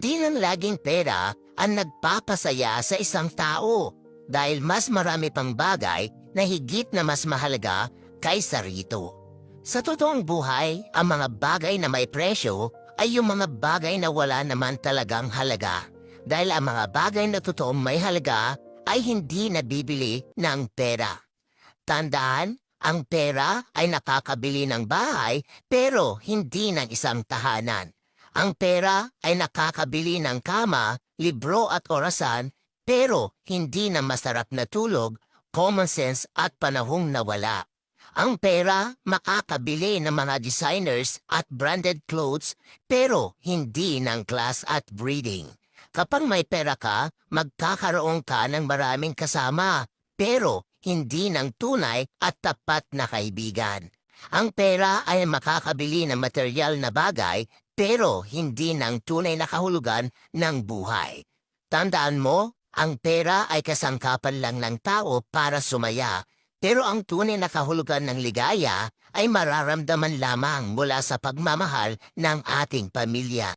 Hindi lang laging pera ang nagpapasaya sa isang tao dahil mas marami pang bagay na higit na mas mahalaga kaysa rito. Sa totoong buhay, ang mga bagay na may presyo ay yung mga bagay na wala naman talagang halaga. Dahil ang mga bagay na totoong may halaga ay hindi nabibili ng pera. Tandaan, ang pera ay nakakabili ng bahay pero hindi ng isang tahanan. Ang pera ay nakakabili ng kama, libro at orasan pero hindi na masarap na tulog, common sense at panahong nawala. Ang pera makakabili ng mga designers at branded clothes pero hindi ng class at breeding. Kapag may pera ka, magkakaroon ka ng maraming kasama pero hindi ng tunay at tapat na kaibigan. Ang pera ay makakabili ng material na bagay pero hindi ng tunay na kahulugan ng buhay. Tandaan mo, ang pera ay kasangkapan lang ng tao para sumaya, pero ang tunay na kahulugan ng ligaya ay mararamdaman lamang mula sa pagmamahal ng ating pamilya.